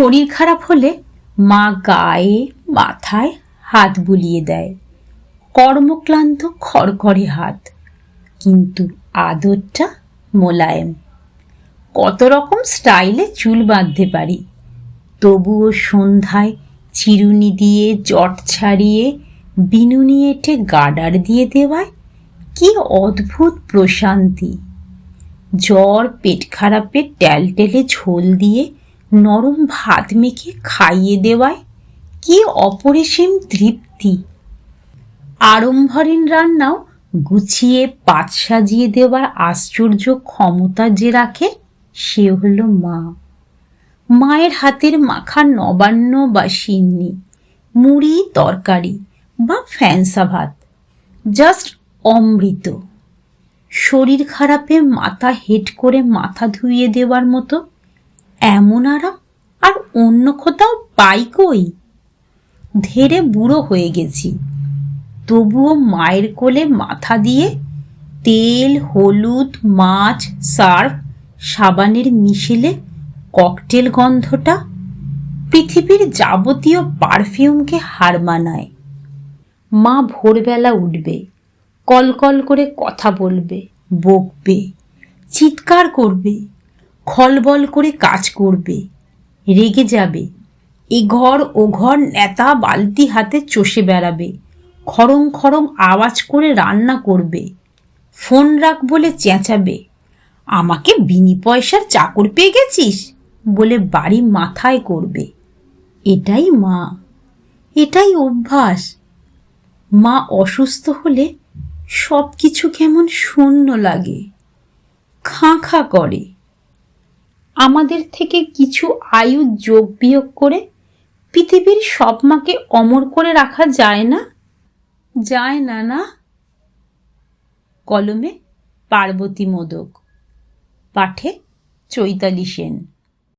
শরীর খারাপ হলে মা গায়ে, মাথায় হাত বুলিয়ে দেয়। কর্মক্লান্ত, খড়খড়ে হাত। কিন্তু আদরটা মোলায়েম। কত রকম স্টাইলে চুল বাঁধতে পারি। তবুও সন্ধ্যায় চিরুনি দিয়ে জট ছাড়িয়ে বিনুনি এঁটে গার্ডার দিয়ে দেওয়ায় কি অদ্ভুত প্রশান্তি। জ্বর, পেট খারাপে ট্যালটেলে ঝোল দিয়ে নরম ভাত মেখে খাইয়ে দেওয়ায় কি অপরিসীম তৃপ্তি। আড়ম্বরীণ রান্নাও গুছিয়ে পাত সাজিয়ে দেওয়ার আশ্চর্য ক্ষমতা যে রাখে, সে হলো মা। মায়ের হাতের মাখা নবান্ন বা সিন্নি, মুড়ি, তরকারি বা ফ্যান্সা ভাত জাস্ট অমৃত। শরীর খারাপে মাথা হেট করে মাথা ধুইয়ে দেওয়ার মতো এমন আরাম? আর অন্য কোথাও পাই কই? ধেরে বুড়ো হয়ে গেছি। তবুও মায়ের কোলে মাথা দিয়ে তেল, হলুদ, মাছ, সার্ফ, সাবানের মিশেলে ককটেল গন্ধটা পৃথিবীর যাবতীয় পারফিউমকে হার মানায়। মা ভোরবেলা উঠবে, কলকল করে কথা বলবে, বকবে, চিৎকার করবে। খলবল করে কাজ করবে, রেগে যাবে। এ ঘর ও ঘর নেতা বালতি হাতে চষে বেড়াবে খরং খরং আওয়াজ করে রান্না করবে, ফোন রাখ বলে চেঁচাবে, আমাকে বিনি পয়সার চাকর পেয়ে গেছিস? বলে বাড়ি মাথায় করবে। এটাই মা, এটাই অভ্যাস। মা অসুস্থ হলে সব কিছু কেমন শূন্য লাগে, খাঁ খাঁ করে। আমাদের থেকে কিছু আয়ু যোগ বিয়োগ করে পৃথিবীর সব মাকে অমর করে রাখা যায় না? যায় না না? কলমে পার্বতী মোদক, পাঠে চৈতালি সেন।